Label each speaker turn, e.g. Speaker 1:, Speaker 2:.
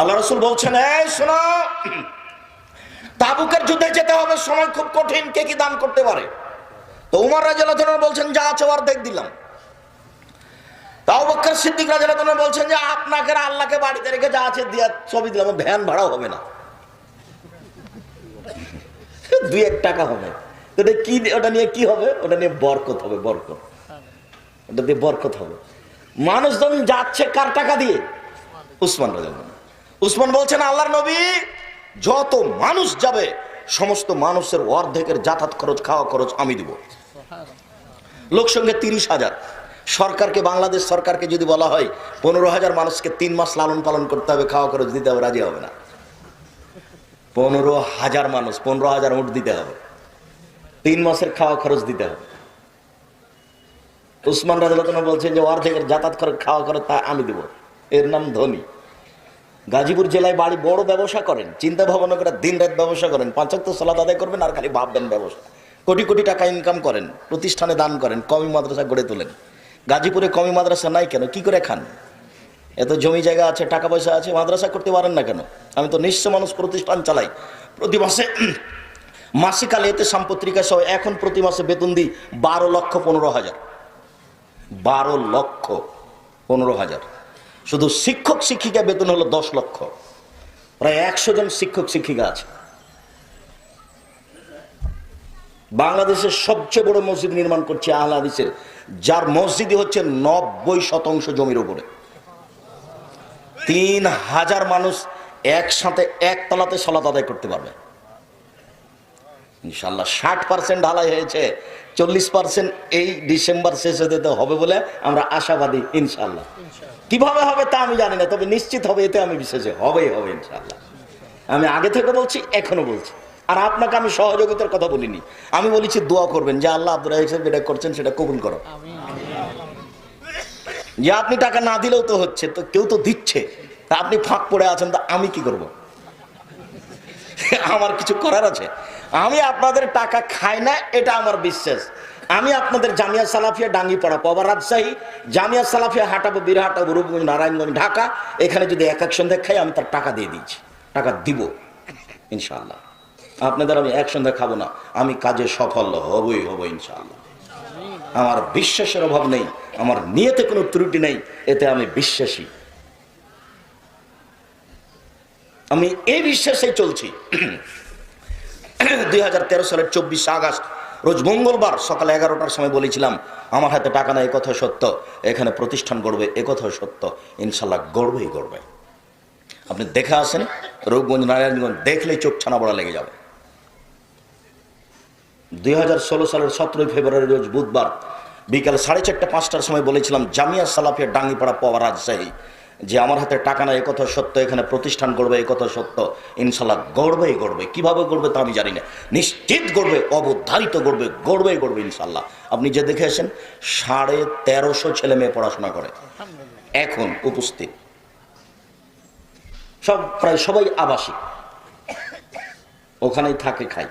Speaker 1: আল্লাহ রসুল বলছেন, এই শোনো, তাবুকের যুদ্ধে যেতে হবে, সময় খুব কঠিন, কে কি দান করতে পারে? তো উমার রাজন বলছেন, যা আছে অর্ধেক দিলাম। তাও বক্কর সিদ্দিক রাজন বলছেন যে, আপনাকে আল্লাহকে বাড়িতে রেখে যা আছে দিয়া ছবি দিলাম ভ্যান ভাড়াও হবে না। দুই এক টাকা হবে। ওটা কি, ওটা নিয়ে কি হবে? ওটা নিয়ে বরকত হবে, বরকত। ওটা দিয়ে বরকত হবে। মানুষজন যাচ্ছে কার টাকা দিয়ে? উসমান রাজা উসমান বলছেন, আল্লাহর নবী, যত মানুষ যাবে, সমস্ত মানুষের অর্ধেকের যাতায়াত খরচ, খাওয়া খরচ আমি দিব। লোকসংখ্যা তিরিশ হাজার। সরকারকে, বাংলাদেশ সরকারকে যদি বলা হয়, পনেরো হাজার মানুষকে তিন মাস লালন পালন করতে হবে, খাওয়া খরচ দিতে হবে, রাজি হবে না। পনেরো হাজার মানুষ, পনেরো হাজার উঠ দিতে হবে। তিন মাসের খাওয়া খরচ দিতে হবে। উসমান রাজা বলছেন যে, অর্ধেকের যাতায়াত খরচ, খাওয়া খরচ তা আমি দিব। এর নাম ধনী। গাজীপুর জেলায় বাড়ি বড় ব্যবসা করেন, চিন্তা ভাবনা করে দিন রাত ব্যবসা করেন পাঁচক তো সলাদ আদায় করবেন, আর খালি ভাববেন ব্যবসা। কোটি কোটি টাকা ইনকাম করেন, প্রতিষ্ঠানে দান করেন, কমি মাদ্রাসা গড়ে তোলেন। গাজীপুরে কমি মাদ্রাসা নাই কেন? কি করে খান? এত জমি জায়গা আছে, টাকা পয়সা আছে, মাদ্রাসা করতে পারেন না কেন? আমি তো নিঃস্ব মানুষ, প্রতিষ্ঠান চালাই। প্রতি মাসে মাসিকাল এতে সাম্পত্রিকা সহ এখন প্রতি মাসে বেতন দিই বারো লক্ষ পনেরো হাজার। বারো লক্ষ পনেরো হাজার। শুধু শিক্ষক শিক্ষিকা বেতন হলো দশ লক্ষ। প্রায় একশো জন শিক্ষক শিক্ষিকা আছে। বাংলাদেশের সবচেয়ে বড় মসজিদ নির্মাণ করছে আহলা হাদিসের, যার মসজিদই হচ্ছে নব্বই শতাংশ জমির উপরে। তিন হাজার মানুষ একসাথে একতলাতে সলাত আদায় করতে পারবে। ইনশাল্লাহ ষাট পার্সেন্ট ঢালাই হয়েছে চল্লিশ পার্সেন্ট এই ডিসেম্বর শেষে দিতে হবে বলে আমরা আশাবাদী ইনশাল্লাহ কীভাবে হবে তা আমি জানি না তবে নিশ্চিত হবে এতে আমি বিশ্বাসী হবেই হবে ইনশাল্লাহ আমি আগে থেকে বলছি এখনও বলছি। আর আপনাকে আমি সহযোগিতার কথা বলিনি। আমি বলেছি দোয়া করবেন যে আল্লাহ আব্দুল সাহেব যেটা করছেন সেটা কবুল করো। যে আপনি টাকা না দিলেও তো হচ্ছে তো কেউ তো দিচ্ছে। তা আপনি ফাঁক পড়ে আছেন তা আমি কি করব? আমার কিছু করার আছে? আমি আপনাদের টাকা খাই না, এটা আমার বিশ্বাস। আমি আপনাদের জামিয়া সালাফিয়া ডাঙ্গি পড়া পবা রাজশাহী, জামিয়া সালাফিয়া হাঁটাবো বীরহাটাবো রূপগঞ্জ, নারায়ণগঞ্জ, ঢাকা। এখানে যদি এক এক সন্ধ্যা খাই, আমি তার টাকা দিয়ে দিচ্ছি টাকা দিব। ইনশাআল্লাহ। আপনাদের আমি এক সন্ধ্যা খাব না, আমি কাজে সফল হবই হব ইনশাআল্লাহ। আমার বিশ্বাসের অভাব নেই, আমার নিয়েতে কোনো ত্রুটি নেই, এতে আমি বিশ্বাসী। আমি এই বিশ্বাসে চলছি। দুই হাজার তেরো সালের চব্বিশে আগস্ট, রোজ মঙ্গলবার সকাল এগারোটার সময় বলেছিলাম, আমার হাতে টাকা নাই কথা সত্য। এখানে প্রতিষ্ঠান গড়বে কথা সত্য। ইনশাল্লাহ গড়বেই গড়বে। আপনি দেখে আসেন, রূপগঞ্জ, নারায়ণগঞ্জ, দেখলেই চোখ ছানা বড়া লেগে যাবে। দুই হাজার ষোলো সালের সতেরোই ফেব্রুয়ারি, রোজ বুধবার বিকাল সাড়ে চারটা পাঁচটার সময় বলেছিলাম, জামিয়া সালাফিয়া ডাঙ্গিপাড়া পাওয়া রাজশাহী। যে আমার হাতে টাকা না একথা সত্য, এখানে প্রতিষ্ঠান গড়বে কথা সত্য। ইনশাল্লাহ গড়বেই গড়বে। কীভাবে গড়বে তা আমি জানি না। নিশ্চিত গড়বে, অবধারিত গড়বে গড়বেই গড়বে ইনশাল্লাহ। আপনি যে দেখে আসেন, সাড়ে তেরোশো ছেলে মেয়ে পড়াশোনা করে। এখন উপস্থিত। সব, প্রায় সবাই আবাসিক। ওখানেই থাকে, খায়।